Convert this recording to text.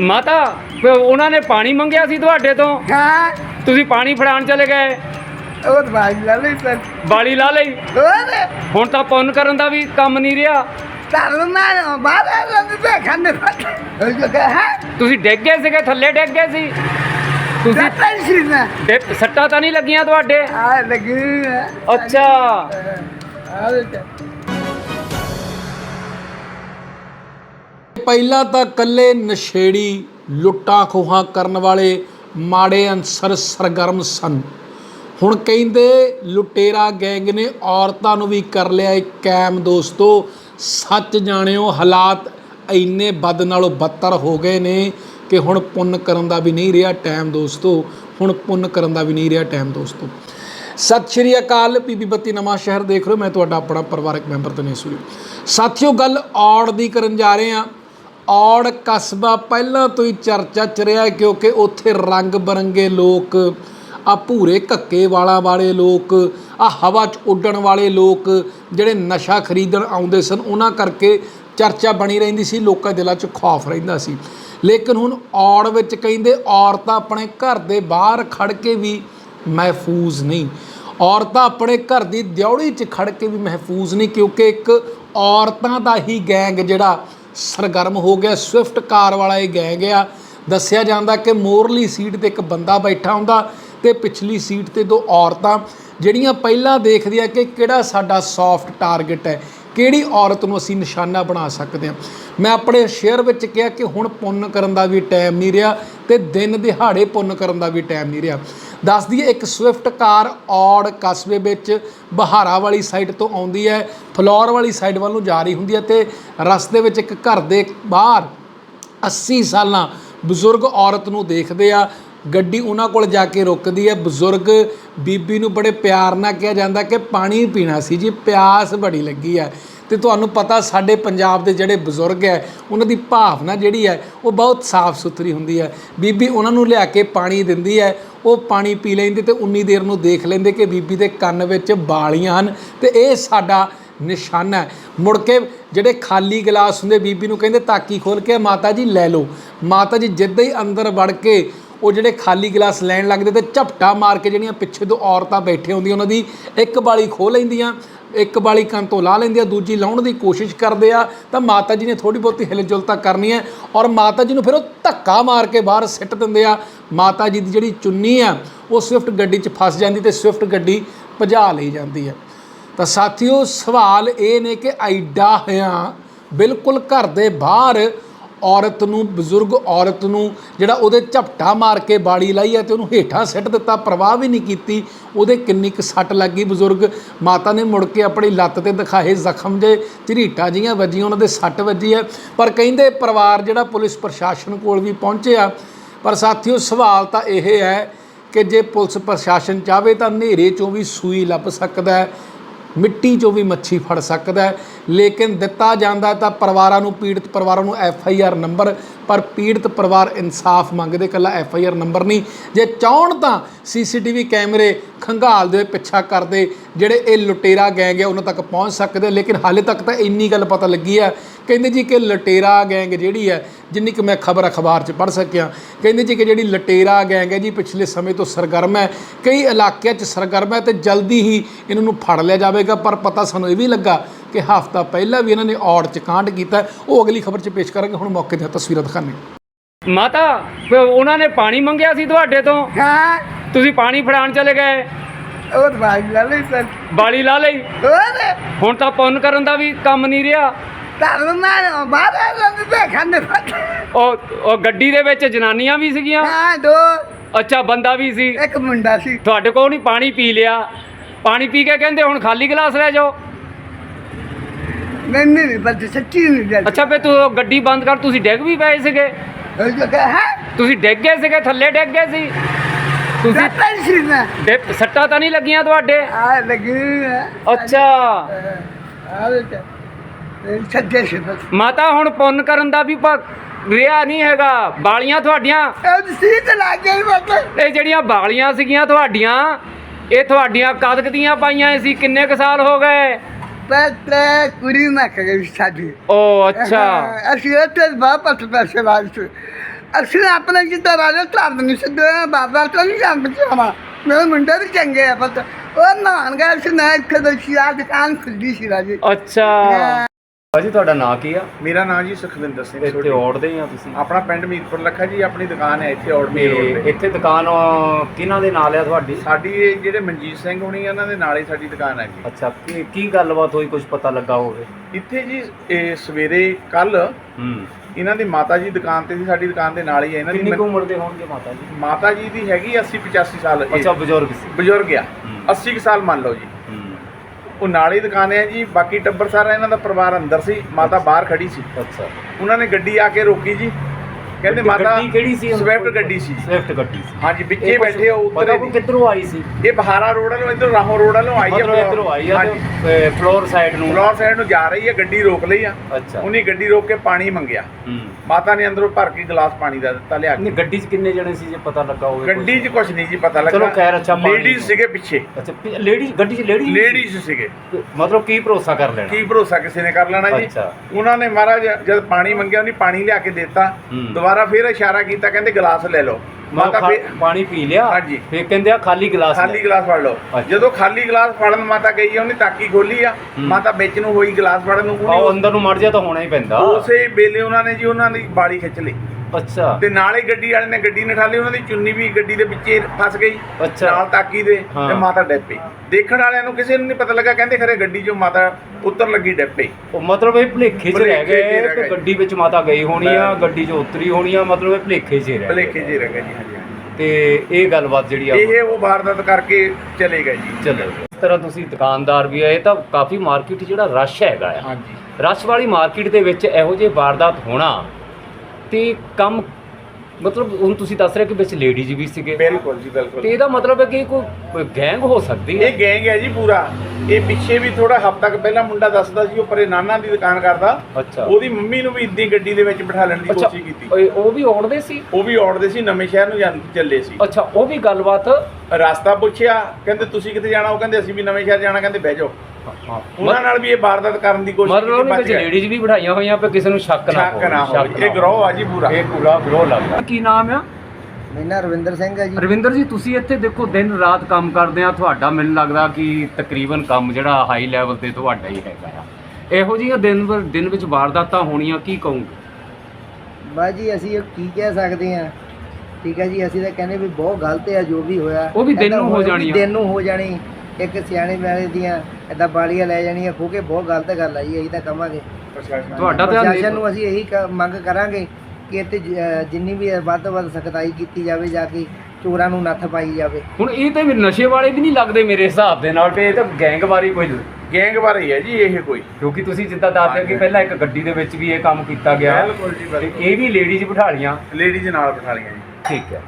ਮਾਤਾ ਉਹਨਾਂ ਨੇ ਪਾਣੀ ਮੰਗਿਆ ਸੀ ਤੁਹਾਡੇ ਤੋਂ? ਹਾਂ। ਤੁਸੀਂ ਪਾਣੀ ਫੜਾਉਣ ਚਲੇ ਗਏ? ਉਹ ਦਵਾਈ ਲੈ ਲਈ ਪਰ ਬਾਲੀ ਲਾ ਲਈ? ਹੋਰ? ਹੁਣ ਤਾਂ ਪੁੰਨ ਕਰਨ ਦਾ ਵੀ ਕੰਮ ਨਹੀਂ ਰਿਹਾ। ਨਾ ਬਾਹਰ ਤੇ ਫਟ ਹੈ ਤੁਸੀਂ ਡਿੱਗ ਗਏ ਸੀਗੇ ਥੱਲੇ ਡਿੱਗ ਗਏ ਸੀ। ਤੁਸੀਂ ਨਾ। ਡਿੱਗ- ਸੱਟਾਂ ਤਾਂ ਨਹੀਂ ਲੱਗੀਆਂ ਤੁਹਾਡੇ? ਆ ਲੱਗੀ ਅੱਛਾ। ਆ ਪਹਿਲਾਂ ਤਾਂ ਕੱਲੇ ਨਸ਼ੇੜੀ ਲੁੱਟਾਂ ਖੋਹਾਂ ਕਰਨ ਵਾਲੇ ਮਾੜੇ ਅਨਸਰ ਸਰਗਰਮ ਸਨ। ਹੁਣ ਕਹਿੰਦੇ ਲੁਟੇਰਾ ਗੈਂਗ ਨੇ ਔਰਤਾਂ ਨੂੰ ਵੀ ਕਰ ਲਿਆ ਏ ਕੈਮ ਦੋਸਤੋ। ਸੱਚ ਜਾਣਿਓ ਹਾਲਾਤ ਇੰਨੇ ਬਦ ਨਾਲੋਂ ਬੱਤਰ ਹੋ ਗਏ ਨੇ ਕਿ ਹੁਣ ਪੁੰਨ ਕਰਨ ਦਾ ਵੀ ਨਹੀਂ ਰਿਹਾ ਟਾਈਮ ਦੋਸਤੋ। ਹੁਣ ਪੁੰਨ ਕਰਨ ਦਾ ਵੀ ਨਹੀਂ ਰਿਹਾ ਟਾਈਮ ਦੋਸਤੋ। ਸਤਿ ਸ਼੍ਰੀ ਅਕਾਲ ਬੀਬੀ ਬੱਤੀ ਨਵਾਂ ਸ਼ਹਿਰ ਦੇਖ ਰਹੇ ਮੈਂ ਤੁਹਾਡਾ ਆਪਣਾ ਪਰਿਵਾਰਕ ਮੈਂਬਰ ਤਨੇਸੂਰੀ ਸਾਥੀਓ, ਗੱਲ ਔੜ ਦੀ ਕਰਨ ਜਾ ਰਹੇ ਹਾਂ। ਔੜ ਕਸਬਾ ਪਹਿਲਾਂ ਤੋਂ ਹੀ ਚਰਚਾ ਚ ਰਿਹਾ ਕਿਉਂਕਿ ਉੱਥੇ ਰੰਗ ਬਰੰਗੇ ਲੋਕ, ਆ ਭੂਰੇ ਧੱਕੇ ਵਾਲਾ ਵਾਲੇ ਲੋਕ, ਆ ਹਵਾ 'ਚ ਉੱਡਣ ਵਾਲੇ ਲੋਕ ਜਿਹੜੇ ਨਸ਼ਾ ਖਰੀਦਣ ਆਉਂਦੇ ਸਨ, ਉਹਨਾਂ ਕਰਕੇ ਚਰਚਾ ਬਣੀ ਰਹਿੰਦੀ ਸੀ, ਲੋਕਾਂ ਦਿਲਾਂ 'ਚ ਖੌਫ ਰਹਿੰਦਾ ਸੀ। ਲੇਕਿਨ ਹੁਣ ਔੜ ਵਿੱਚ ਕਹਿੰਦੇ ਔਰਤਾਂ ਆਪਣੇ ਘਰ ਦੇ ਬਾਹਰ ਖੜ ਕੇ ਵੀ ਮਹਿਫੂਜ਼ ਨਹੀਂ। ਔਰਤਾਂ ਆਪਣੇ ਘਰ ਦੀ ਦਿਉੜੀ 'ਚ ਖੜ ਕੇ ਵੀ ਮਹਿਫੂਜ਼ ਨਹੀਂ ਕਿਉਂਕਿ ਇੱਕ ਔਰਤਾਂ ਦਾ ਹੀ ਗੈਂਗ ਜਿਹੜਾ ਸਰਗਰਮ ਹੋ ਗਿਆ, ਸਵਿਫਟ ਕਾਰ ਵਾਲਾ ਇਹ ਗੈਂਗ ਆ। ਦੱਸਿਆ ਜਾਂਦਾ ਕਿ ਮੋਰਲੀ ਸੀਟ ਤੇ ਇੱਕ ਬੰਦਾ ਬੈਠਾ ਹੁੰਦਾ ਤੇ ਪਿਛਲੀ ਸੀਟ ਤੇ ਦੋ ਔਰਤਾਂ। ਜਿਹੜੀਆਂ ਪਹਿਲਾਂ ਦੇਖਦੀਆਂ ਕਿ ਕਿਹੜਾ ਸਾਡਾ ਸੌਫਟ ਟਾਰਗੇਟ ਹੈ, ਕਿਹੜੀ ਔਰਤ ਨੂੰ ਅਸੀਂ ਨਿਸ਼ਾਨਾ ਬਣਾ ਸਕਦੇ ਹਾਂ। ਮੈਂ ਆਪਣੇ ਸ਼ੇਅਰ ਵਿੱਚ ਕਿਹਾ ਕਿ ਹੁਣ ਪੁੰਨ ਕਰਨ ਦਾ ਵੀ ਟਾਈਮ ਨਹੀਂ ਰਿਹਾ ਤੇ ਦਿਨ ਦਿਹਾੜੇ ਪੁੰਨ ਕਰਨ ਦਾ ਵੀ ਟਾਈਮ ਨਹੀਂ ਰਿਹਾ। ਦੱਸ ਦਈਏ, ਇੱਕ ਸਵਿਫਟ ਕਾਰ ਔੜ ਕਸਬੇ ਵਿੱਚ ਬਹਾਰਾ ਵਾਲੀ ਸਾਈਡ ਤੋਂ ਆਉਂਦੀ ਹੈ। ਫਲੋਰ ਵਾਲੀ ਸਾਈਡ ਵੱਲ ਨੂੰ ਜਾ ਰਹੀ ਹੁੰਦੀ ਹੈ ਤੇ ਰਸਤੇ ਵਿੱਚ ਇੱਕ ਘਰ ਦੇ ਬਾਹਰ 80 ਸਾਲਾਂ ਬਜ਼ੁਰਗ ਔਰਤ ਨੂੰ ਦੇਖਦੇ ਆ। ਗੱਡੀ ਉਹਨਾਂ ਕੋਲ ਜਾ ਕੇ ਰੁਕਦੀ ਹੈ। ਬਜ਼ੁਰਗ ਬੀਬੀ ਨੂੰ ਬੜੇ ਪਿਆਰ ਨਾਲ ਕਿਹਾ ਜਾਂਦਾ ਕਿ ਪਾਣੀ ਪੀਣਾ ਸੀ ਜੀ, ਪਿਆਸ ਬੜੀ ਲੱਗੀ ਹੈ। ਤੇ ਤੁਹਾਨੂੰ ਪਤਾ ਸਾਡੇ ਪੰਜਾਬ ਦੇ ਜਿਹੜੇ ਬਜ਼ੁਰਗ ਹੈ, ਉਹਨਾਂ ਦੀ ਭਾਵਨਾ ਜਿਹੜੀ ਹੈ, ਉਹ ਬਹੁਤ ਸਾਫ਼ ਸੁਥਰੀ ਹੁੰਦੀ ਹੈ। ਬੀਬੀ ਉਹਨਾਂ ਨੂੰ ਲਿਆ ਕੇ ਪਾਣੀ ਦਿੰਦੀ ਹੈ, ਉਹ ਪਾਣੀ ਪੀ ਲੈਂਦੇ ਤੇ ਉਨੀ ਦੇਰ ਨੂੰ ਦੇਖ ਲੈਂਦੇ ਕਿ ਬੀਬੀ ਦੇ ਕੰਨ ਵਿੱਚ ਬਾਲੀਆਂ ਹਨ ਤੇ ਇਹ ਸਾਡਾ ਨਿਸ਼ਾਨਾ ਹੈ। ਮੁੜ ਕੇ ਜਿਹੜੇ ਖਾਲੀ ਗਲਾਸ ਹੁੰਦੇ ਬੀਬੀ ਨੂੰ ਕਹਿੰਦੇ ਤਾਕੀ ਖੋਲ ਕੇ ਮਾਤਾ ਜੀ ਲੈ ਲਓ। ਮਾਤਾ ਜੀ ਜਿੱਦਾਂ ਹੀ ਅੰਦਰ ਵੜ ਕੇ ਉਹ ਜਿਹੜੇ ਖਾਲੀ ਗਲਾਸ ਲੈਣ ਲੱਗਦੇ ਤੇ ਝਪਟਾ ਮਾਰ ਕੇ ਜਿਹੜੀਆਂ ਪਿੱਛੇ ਤੋਂ ਔਰਤਾਂ ਬੈਠੇ ਹੁੰਦੀਆਂ, ਉਹਨਾਂ ਦੀ ਇੱਕ ਬਾਲੀ ਖੋਹ ਲੈਂਦੀਆਂ, ਇੱਕ ਬਾਲੀ ਕੰਨ ਤੋਂ ਲਾ ਆ ਦੂਜੀ ਲਾਉਣ ਦੀ ਕੋਸ਼ਿਸ਼ ਕਰਦੇ ਆ, ਤਾਂ ਮਾਤਾ ਜੀ ਨੇ ਥੋੜੀ ਬਹੁਤੀ ਹਿਲਜੁਲ ਤਾਂ ਕਰਨੀ ਹੈ ਔਰ ਮਾਤਾ ਜੀ ਨੂੰ ਫਿਰ ਉਹ ਧੱਕਾ ਮਾਰ ਕੇ ਬਾਹਰ ਸਿੱਟ ਦਿੰਦੇ ਆ। ਮਾਤਾ ਜੀ ਦੀ ਜਿਹੜੀ ਚੁੰਨੀ ਆ, ਉਹ ਸਵਿਫਟ ਗੱਡੀ 'ਚ ਫਸ ਜਾਂਦੀ ਤੇ ਸਵਿਫਟ ਗੱਡੀ ਭਜਾ ਲਈ ਜਾਂਦੀ ਹੈ। ਤਾਂ ਸਾਥੀਓ ਸਵਾਲ ਇਹ ਨੇ ਕਿ ਐਡਾ ਹਿਆ ਬਿਲਕੁਲ ਘਰ ਦੇ ਬਾਹਰ ਔਰਤ ਨੂੰ, ਬਜ਼ੁਰਗ ਔਰਤ ਨੂੰ, ਜਿਹੜਾ ਉਹਦੇ ਝਪਟਾ ਮਾਰ ਕੇ ਬਾੜੀ ਲਾਈ ਹੈ ਤੇ ਉਹਨੂੰ ਹੇਠਾਂ ਸਿੱਟ ਦਿੱਤਾ, ਪ੍ਰਵਾਹ ਵੀ ਨਹੀਂ ਕੀਤੀ, ਉਹਦੇ ਕਿੰਨੀ ਕੁ ਸੱਟ ਲੱਗੀ ਬਜ਼ੁਰਗ। ਮਾਤਾ ਨੇ ਮੁੜ ਕੇ ਆਪਣੀ ਲੱਤ ਤੇ ਦਿਖਾਏ ਜ਼ਖਮ ਜੇ, ਝਰੀਟਾਂ ਜੀਆਂ ਵੱਜੀਆਂ, ਉਹਨਾਂ ਦੇ ਸੱਟ ਵੱਜੀ ਹੈ। ਪਰ ਕਹਿੰਦੇ ਪਰਿਵਾਰ ਜਿਹੜਾ ਪੁਲਿਸ ਪ੍ਰਸ਼ਾਸਨ ਕੋਲ ਵੀ ਪਹੁੰਚਿਆ, ਪਰ ਸਾਥੀਓ ਸਵਾਲ ਤਾਂ ਇਹ ਹੈ ਕਿ ਜੇ ਪੁਲਿਸ ਪ੍ਰਸ਼ਾਸਨ ਚਾਹਵੇ ਤਾਂ ਹਨੇਰੇ ਚੋਂ ਵੀ ਸੂਈ ਲੱਭ ਸਕਦਾ ਹੈ। ਮਿੱਟੀ ਚੋਂ ਵੀ ਮੱਛੀ ਫੜ ਸਕਦਾ ਹੈ। ਲੇਕਿਨ ਦਿੱਤਾ ਜਾਂਦਾ ਤਾਂ ਪਰਿਵਾਰਾਂ ਨੂੰ, ਪੀੜਤ ਪਰਿਵਾਰਾਂ ਨੂੰ ਐਫ ਆਈ ਆਰ ਨੰਬਰ ਪਰ ਪੀੜਤ ਪਰਿਵਾਰ ਇਨਸਾਫ ਮੰਗਦੇ ਕੱਲਾ ਐਫ ਆਈ ਆਰ ਨੰਬਰ ਨਹੀਂ। ਜੇ ਚਾਹਣ ਤਾਂ ਸੀਸੀਟੀਵੀ ਕੈਮਰੇ ਖੰਗਾਲਦੇ ਦੇ ਪਿੱਛਾ ਕਰਦੇ ਜਿਹੜੇ ਇਹ ਲੁਟੇਰਾ ਗੈਂਗ ਹੈ ਉਹਨਾਂ ਤੱਕ ਪਹੁੰਚ ਸਕਦੇ ਲੇਕਿਨ ਹਾਲੇ ਤੱਕ ਤਾਂ ਇੰਨੀ ਗੱਲ ਪਤਾ ਲੱਗੀ ਹੈ ਕਹਿੰਦੇ ਜੀ ਕਿ ਲਟੇਰਾ ਗੈਂਗ ਜਿਹੜੀ ਹੈ ਜਿੰਨੀ ਕਿ ਮੈਂ ਖਬਰ ਅਖਬਾਰ 'ਚ ਪੜ੍ਹ ਸਕਿਆ, ਕਹਿੰਦੇ ਜੀ ਕਿ ਜਿਹੜੀ ਲਟੇਰਾ ਗੈਂਗ ਹੈ ਜੀ, ਪਿਛਲੇ ਸਮੇਂ ਤੋਂ ਸਰਗਰਮ ਹੈ। ਕਈ ਇਲਾਕਿਆਂ 'ਚ ਸਰਗਰਮ ਹੈ ਤੇ ਜਲਦੀ ਹੀ ਇਹਨਾਂ ਨੂੰ ਫੜ ਲਿਆ ਜਾਵੇਗਾ, ਪਰ ਪਤਾ ਸਾਨੂੰ ਇਹ ਵੀ ਲੱਗਾ ਕਿ ਹਫ਼ਤਾ ਪਹਿਲਾਂ ਵੀ ਇਹਨਾਂ ਨੇ ਔੜ 'ਚ ਕਾਂਡ ਕੀਤਾ। ਉਹ ਅਗਲੀ ਖਬਰ 'ਚ ਪੇਸ਼ ਕਰਾਂਗੇ। ਹੁਣ ਮੌਕੇ ਦੀਆਂ ਤਸਵੀਰਾਂ ਦਿਖਾਣੇ ਮਾਤਾ ਵੀ ਉਹਨਾਂ ਨੇ ਪਾਣੀ ਮੰਗਿਆ ਸੀ ਤੁਹਾਡੇ ਤੋਂ? ਹਾਂ। ਤੁਸੀਂ ਪਾਣੀ ਫੜਾਉਣ ਚਲੇ ਗਏ? ਉਹ ਦਵਾਈ ਲੈ ਲਈ ਪਰ ਬਾਲੀ ਲਾ ਲਈ? ਹੁਣ ਤਾਂ ਪੁੰਨ ਕਰਨ ਦਾ ਵੀ ਕੰਮ ਨਹੀਂ ਰਿਹਾ। ਤੇ ਉਹ ਉਹ ਗੱਡੀ ਦੇ ਵਿੱਚ ਜਨਾਨੀਆਂ ਵੀ ਸੀਗੀਆਂ? ਹਾਂ ਦੋ। ਅੱਛਾ ਬੰਦਾ ਵੀ ਸੀ? ਇੱਕ ਮੁੰਡਾ ਸੀ। ਤੁਹਾਡੇ ਕੋਲ ਨਹੀਂ ਪਾਣੀ ਪੀ ਲਿਆ? ਪਾਣੀ ਪੀ ਕੇ ਕਹਿੰਦੇ ਹੁਣ ਖਾਲੀ ਗਲਾਸ ਲੈ ਜਾਓ। ਨਹੀਂ ਨਹੀਂ ਪਰ ਸੱਚੀ ਨਹੀਂ ਗੱਲ ਅੱਛਾ ਫੇ ਤੂੰ ਗੱਡੀ ਬੰਦ ਕਰ ਤੁਸੀਂ ਡਿੱਗ ਵੀ ਪਏ ਸੀਗੇ। ਉਹ ਜੋ ਕਹਾ ਹੈ? ਤੁਸੀਂ ਡਿੱਗ ਗਏ ਸੀਗੇ ਥੱਲੇ ਡਿੱਗ ਗਏ ਸੀ। ਤੁਸੀਂ ਹੀ ਸੀ ਨਾ। ਡਿੱਗ- ਸੱਟਾਂ ਤਾਂ ਨਹੀਂ ਲੱਗੀਆਂ ਤੁਹਾਡੇ? ਆ ਲੱਗੀ ਅੱਛਾ। ਆ ਦੇ ਸੱਜੇ ਸੀ ਬਸ। ਮਾਤਾ ਹੁਣ ਪੁੰਨ ਕਰਨ ਦਾ ਵੀ ਪ- ਰਿਹਾ ਨਹੀਂ ਹੈਗਾ। ਬਾਲੀਆਂ ਤੁਹਾਡੀਆਂ। ਉਹ ਸੀਟ ਲੱਗ ਗਈ ਮਤਲਬ ਇਹ ਜਿਹੜੀਆਂ ਬਾਲੀਆਂ ਸੀਗੀਆਂ ਤੁਹਾਡੀਆਂ ਇਹ ਤੁਹਾਡੀਆਂ ਕਦਕ ਦੀਆਂ ਪਾਈਆਂ ਸੀ? ਕਿੰਨੇ ਕੁ ਸਾਲ ਹੋ ਗਏ? ਤੇ ਕੁੜੀ ਨਾ ਕਰੇ ਸਾਡੀ ਓ ਅੱਛਾ। ਅਸੀਂ ਉੱਥੇ ਵਾਪਸ ਪੈਸੇ ਵਾਸਤੇ ਅਸੀਂ ਆਪਣੇ ਜਿੱਦਾਂ ਰਾਜਾ ਧਰਮ ਨਹੀਂ ਸਿੱਧੇ ਬਾਬਾ ਤੋਂ ਨਹੀਂ ਜਾਣ ਬਚਾਵਾ ਮੇਰੇ ਮੁੰਡੇ ਵੀ ਚੰਗੇ ਆ ਪਤਾ। ਉਹ ਨਾਨ ਗਏ ਸੀ ਨਾ ਇੱਥੇ ਦਾ ਸ਼ੀਆ ਦੁਕਾਨ ਖੁੱਲੀ ਸੀ ਰਾਜੇ। ਅੱਛਾ। ਭਾਜੀ ਤੁਹਾਡਾ ਨਾਂ ਕੀ ਆ? ਮੇਰਾ ਨਾਮ ਜੀ ਸੁਖਵਿੰਦਰ ਸਿੰਘ ਇੱਥੇ ਸੋਢੀ ਔੜਦੇ ਆ ਤੁਸੀਂ? ਆਪਣਾ ਪਿੰਡ ਮੀਰਪੁਰ ਲੱਖਾ ਜੀ ਆਪਣੀ ਦੁਕਾਨ ਹੈ ਇੱਥੇ ਔੜਮੀ ਰੋਡ ਤੇ ਤੇ। ਇੱਥੇ ਦੁਕਾਨ ਅਹ, ਕਿਹਨਾਂ ਦੇ ਨਾਲ ਆ ਤੁਹਾਡੀ? ਸਾਡੀ ਇਹ ਜਿਹੜੇ ਮਨਜੀਤ ਸਿੰਘ ਹੋਣੀ ਇਹਨਾਂ ਦੇ ਨਾਲ ਹੀ ਸਾਡੀ ਦੁਕਾਨ ਹੈ ਜੀ ਅੱਛਾ ਕੀ ਕੀ ਗੱਲਬਾਤ ਹੋਈ ਕੁਝ ਪਤਾ ਲੱਗਾ ਹੋਵੇ? ਇੱਥੇ ਜੀ ਇਹ ਸਵੇਰੇ ਕੱਲ ਹੂੰ। ਇਹਨਾਂ ਦੀ ਮਾਤਾ ਜੀ ਦੁਕਾਨ ਤੇ ਸੀ ਸਾਡੀ ਦੁਕਾਨ ਦੇ ਨਾਲ ਹੀ ਹੈ ਇਹਨਾਂ ਕਿੰਨੀ ਦੀ ਕੁ ਉਮਰ ਦੇ ਹੋਣਗੇ ਮਾਤਾ ਜੀ? ਮਾਤਾ ਜੀ ਦੀ ਹੈਗੀ 80 85 ਸਾਲ age। ਅੱਛਾ ਬਜ਼ੁਰਗ ਸੀ। ਬਜ਼ੁਰਗ ਆ। ਹੂੰ। 80 ਕੁ ਸਾਲ ਮੰਨ ਲਓ ਜੀ। ਉਹ ਨਾਲ ਹੀ ਦੁਕਾਨ ਹੈ ਜੀ। ਬਾਕੀ ਟੱਬਰ ਸਾਰਾ ਇਹਨਾਂ ਦਾ ਪਰਿਵਾਰ ਅੰਦਰ ਸੀ ਮਾਤਾ ਬਾਹਰ ਖੜੀ ਸੀ। ਅੱਛਾ। ਉਹਨਾਂ ਨੇ ਗੱਡੀ ਆ ਕੇ ਰੋਕੀ ਜੀ। ਕਹਿੰਦੇ ਮਾਤਾ ਗੱਡੀ ਕਿਹੜੀ ਸੀ? ਸਵਿਫਟ ਗੱਡੀ ਸੀ। ਸਵਿਫਟ ਗੱਡੀ ਸੀ। ਹਾਂਜੀ ਵਿੱਚੇ ਬੈਠੇ ਉਹ ਪਤਾ ਉਤਰੇ ਨਹੀਂ। ਕਿੱਧਰੋਂ ਆਈ ਸੀ? ਇਹ ਬਹਾਰਾ ਰੋਡ ਵੱਲੋਂ ਇੱਧਰ ਰਾਹੋਂ ਰੋਡ ਵੱਲੋਂ ਆਈ ਮਤਲਬ ਇੱਧਰੋਂ ਆਈ ਤੇ ਫਲੋਰ ਸਾਈਡ ਨੂੰ। ਫਲੋਰ ਸਾਈਡ ਨੂੰ ਜਾ ਰਹੀ ਹੈ ਗੱਡੀ ਰੋਕ ਲਈ ਆ। ਉਹਨੇ ਗੱਡੀ ਰੋਕ ਕੇ ਪਾਣੀ ਮੰਗਿਆ। ਹੂੰ। ਮਾਤਾ ਨੇ ਅੰਦਰੋਂ ਭਰ ਕੇ ਗਲਾਸ ਪਾਣੀ ਦਾ ਦਿੱਤਾ ਲਿਆ ਕੇ। ਨਹੀਂ ਗੱਡੀ 'ਚ ਕਿੰਨੇ ਜਣੇ ਸੀ ਜੇ ਪਤਾ ਲੱਗਾ ਹੋਵੇ? ਗੱਡੀ 'ਚ ਕੁਝ ਨਹੀਂ ਜੀ ਪਤਾ ਲੱਗਾ। ਚਲੋ ਖੈਰ, ਅੱਛਾ, ਲੇਡੀਜ਼ ਸੀਗੇ ਪਿੱਛੇ। ਅੱਛਾ ਲੇਡੀ ਗੱਡੀ 'ਚ ਲੇਡੀ ਲੇਡੀਜ਼ ਸੀਗੇ। ਮਤਲਬ ਕੀ ਭਰੋਸਾ ਕਰ ਲੈਣਾ? ਕੀ ਭਰੋਸਾ ਕਿਸੇ ਨੇ ਕਰ ਲੈਣਾ ਜੀ। ਉਹਨਾਂ ਨੇ ਮਹਾਰਾਜ ਜਦ ਪਾਣੀ ਮੰਗਿਆ ਉਹਨੇ ਪਾਣੀ ਲਿਆ ਕੇ ਦਿੱਤਾ। ਹੂੰ। ਦੁਬਾਰਾ ਫੇਰ ਇਸ਼ਾਰਾ ਕੀਤਾ ਕਹਿੰਦੇ ਗਲਾਸ ਲੈ ਲਓ ਮਾਤਾ ਮਾਤਾ ਫੇਰ ਪਾਣੀ ਪੀ ਲਿਆ ਹਾਂਜੀ। ਫੇਰ ਕਹਿੰਦੇ ਆ ਖਾਲੀ ਗਲਾਸ ਖਾਲੀ ਲੈ। ਗਲਾਸ ਫੜ ਲਓ ਅੱਛਾ। ਜਦੋਂ ਖਾਲੀ ਗਲਾਸ ਫੜਨ ਮਾਤਾ ਗਈ ਆ ਉਹਨੇ ਤਾਕੀ ਖੋਲੀ ਆ ਹੂੰ। ਮਾਤਾ ਵਿੱਚ ਨੂੰ ਹੋਈ ਗਲਾਸ ਫੜਨ ਨੂੰ ਆਓ ਉਹਨੇ ਅੰਦਰ ਨੂੰ ਮੜ ਜਾ ਤਾਂ ਹੋਣਾ ਹੀ ਪੈਂਦਾ ਉਸੇ ਵੇਲੇ ਉਹਨਾਂ ਨੇ ਜੀ ਉਹਨਾਂ ਦੀ ਬਾਲੀ ਖਿੱਚ ਲਈ ਅੱਛਾ ਤੇ ਨਾਲੇ ਗੱਡੀ ਵਾਲੇ ਨੇ ਗੱਡੀ ਨਿਠਾਲੀ ਉਹਨਾਂ ਦੀ ਚੁੰਨੀ ਵੀ ਗੱਡੀ ਦੇ ਵਿੱਚੇ ਫਸ ਗਈ ਅੱਛਾ। ਨਾਲ ਤਾਕੀ ਦੇ ਹਾਂ। ਤੇ ਮਾਤਾ ਡੱਪੇ ਦੇਖਣ ਵਾਲਿਆਂ ਨੂੰ ਕਿਸੇ ਨੂੰ ਨਹੀਂ ਪਤਾ ਲੱਗਾ ਕਹਿੰਦੇ ਖਰੇ ਗੱਡੀ 'ਚੋਂ ਮਾਤਾ ਉੱਤਰ ਲੱਗੀ ਡੱਪੇ ਉਹ ਮਤਲਬ ਇਹ ਭਲੇਖੇ 'ਚ ਰਹਿ ਭੁਲੇਖੇ 'ਚ ਗਏ ਰਹਿ ਗਏ। ਗੱਡੀ ਵਿੱਚ ਮਾਤਾ ਗਈ ਹੋਣੀ ਆ। ਗੱਡੀ 'ਚ ਉਤਰੀ ਹੋਣੀ ਆ ਮਤਲਬ ਇਹ ਭਲੇਖੇ 'ਚ ਹੀ ਰਹਿ ਭਲੇਖੇ ਗਏ। ਜੀ ਰਹਿ ਗਏ ਜੀ ਹਾਂਜੀ ਹਾਂਜੀ। ਤੇ ਇਹ ਗੱਲਬਾਤ ਜਿਹੜੀ ਆ ਇਹ ਉਹ ਵਾਰਦਾਤ ਕਰਕੇ ਚਲੇ ਗਏ ਜੀ ਚੱਲੋ ਇਸ ਤਰ੍ਹਾਂ ਤੁਸੀਂ ਦੁਕਾਨਦਾਰ ਵੀ ਆ ਇਹ ਤਾਂ ਕਾਫੀ ਮਾਰਕੀਟ ਜਿਹੜਾ ਰਸ਼ ਹੈਗਾ ਆ ਹਾਂਜੀ ਰਸ਼ ਵਾਲੀ ਮਾਰਕੀਟ ਦੇ ਵਿੱਚ ਇਹੋ ਜਿਹੇ ਵਾਰਦਾਤ ਹੋਣਾ ਤੇ ਕੰਮ ਮਤਲਬ ਹੁਣ ਤੁਸੀਂ ਦੱਸ ਰਹੇ ਕਿ ਵਿੱਚ ਲੇਡੀਜ਼ ਵੀ ਸੀਗੇ। ਬਿਲਕੁਲ ਜੀ ਤੇ ਬਿਲਕੁਲ ਇਹਦਾ ਮਤਲਬ ਹੈ ਕਿ ਕੋਈ ਗੈਂਗ ਹੋ ਸਕਦੀ ਹੈ? ਇਹ ਗੈਂਗ ਹੈ ਜੀ ਪੂਰਾ। ਇਹ ਪਿੱਛੇ ਵੀ ਥੋੜਾ ਹਫ਼ਤਾ ਕੁ ਪਹਿਲਾਂ ਮੁੰਡਾ ਦੱਸਦਾ ਸੀ ਉਹ ਪਰੇ ਨਾਨਾ ਦੀ ਦੁਕਾਨ ਕਰਦਾ। ਅੱਛਾ। ਉਹਦੀ ਮੰਮੀ ਨੂੰ ਵੀ ਇੱਦੀ ਗੱਡੀ ਦੇ ਵਿੱਚ ਬਿਠਾ ਲੈਣ ਦੀ ਅੱਛਾ ਕੋਸ਼ਿਸ਼ ਕੀਤੀ। ਉਹ- ਉਹ ਵੀ ਔੜਦੇ ਸੀ? ਉਹ ਵੀ ਔੜਦੇ ਸੀ ਨਵੇਂ ਸ਼ਹਿਰ ਨੂੰ ਜਾਂ- ਚੱਲੇ ਸੀ। ਅੱਛਾ ਉਹ ਵੀ ਗੱਲਬਾਤ ਰਸਤਾ ਪੁੱਛਿਆ ਕਹਿੰਦੇ ਤੁਸੀਂ ਕਿੱਥੇ ਜਾਣਾ? ਉਹ ਕਹਿੰਦੇ ਅਸੀਂ ਵੀ ਨਵੇਂ ਸ਼ਹਿਰ ਜਾਣਾ ਕਹਿੰਦੇ ਬਹਿ ਜਾਓ। ਉਹਨਾਂ ਨਾਲ ਵੀ ਇਹ ਵਾਰਦਾਤ ਕਰਨ ਦੀ ਕੋਸ਼ਿਸ਼ ਮਤਲਬ ਉਹਨੇ ਵਿੱਚ। ਲੇਡੀਜ਼ ਵੀ ਬਿਠਾਈਆਂ ਹੋਈਆਂ ਪੇ ਕਿਸੇ ਨੂੰ ਸ਼ੱਕ ਨਾ ਸ਼ੱਕ ਨਾ ਹੋਵੇ ਇਹ ਗਰੋਹ ਆ ਜੀ ਪੂਰਾ। ਇਹ ਪੂਰਾ ਗਰੋਹ ਲੱਗਦਾ। ਕੀ ਨਾਮ ਆ? ਮੇਰਾ ਰਵਿੰਦਰ ਸਿੰਘ ਹੈ ਜੀ। ਰਵਿੰਦਰ ਜੀ ਤੁਸੀਂ ਇੱਥੇ ਦੇਖੋ ਦਿਨ ਰਾਤ ਕੰਮ ਕਰਦੇ ਆ। ਤੁਹਾਡਾ ਮੈਨੂੰ ਲੱਗਦਾ ਕਿ ਤਕਰੀਬਨ ਕੰਮ ਜਿਹੜਾ ਹਾਈ ਲੈਵਲ ਤੇ ਤੁਹਾਡਾ ਹੀ ਹੈਗਾ ਆ। ਇਹੋ ਜਿਹੀਆਂ ਦਿਨ ਵਰ- ਦਿਨ ਵਿੱਚ ਵਾਰਦਾਤਾਂ ਹੋਣੀਆਂ ਕੀ ਕਹੋਗੇ? ਬਾਜੀ ਅਸੀਂ ਇਹ ਕੀ ਕਹਿ ਸਕਦੇ ਹਾਂ ਠੀਕ ਹੈ ਜੀ ਅਸੀਂ ਤਾਂ ਕਹਿੰਦੇ ਵੀ ਬਹੁਤ ਗਲਤ ਹੈ ਜੋ ਵੀ ਹੋਇਆ। ਉਹ ਵੀ ਦਿਨ ਨੂੰ ਹੋ ਜਾਣੀ ਆ। ਦਿਨ ਨੂੰ ਹੋ ਜਾਣੀ। ਇੱਕ ਸਿਆਣੇ ਬਿਆਣੇ ਦੀਆਂ ਏਦਾਂ ਬਾਲੀਆਂ ਲੈ ਜਾਣੀਆਂ ਖੋ ਕੇ ਬਹੁਤ ਗਲਤ ਗੱਲ ਆ ਜੀ ਅਸੀਂ ਤਾਂ ਕਵਾਂਗੇ। ਪ੍ਰਸ਼ਾਸਨ ਤੁਹਾਡਾ ਤਾਂ ਪ੍ਰਸ਼ਾਸਨ ਨੂੰ ਅਸੀਂ ਇਹੀ ਕ- ਮੰਗ ਕਰਾਂਗੇ ਕਿ ਇੱਥੇ ਜ- ਅਹ ਜਿੰਨੀ ਵੀ ਵੱਧ ਤੋਂ ਵੱਧ ਸਖਤਾਈ ਕੀਤੀ ਜਾਵੇ ਜਾ ਕੇ ਚੋਰਾਂ ਨੂੰ ਨੱਥ ਪਾਈ ਜਾਵੇ। ਹੁਣ ਇਹ ਤੇ ਵੀ ਨਸ਼ੇ ਵਾਲੇ ਵੀ ਨਹੀਂ ਲੱਗਦੇ ਮੇਰੇ ਹਿਸਾਬ ਦੇ ਨਾਲ ਤੇ ਇਹ ਤਾਂ ਗੈਂਗਵਾਰੀ ਕੋਈ ਗੈਂਗ ਬਾਰੇ ਹੀ ਜੀ ਇਹ ਕੋਈ। ਕਿਉਂਕਿ ਤੁਸੀਂ ਜਿੱਦਾਂ ਦੱਸਦੇ ਹੋ ਕਿ ਪਹਿਲਾਂ ਇੱਕ ਗੱਡੀ ਦੇ ਵਿੱਚ ਵੀ ਇਹ ਕੰਮ ਕੀਤਾ ਗਿਆ ਬਿਲਕੁਲ ਜੀ ਤੇ ਬਿਲਕੁਲ। ਇਹ ਵੀ ਲੇਡੀਜ਼ ਬਿਠਾ ਲੀਆਂ ਲੇਡੀਜ਼ ਨਾਲ ਬਿਠਾ ਲਈਆਂ ਜੀ। ਠੀਕ ਹੈ।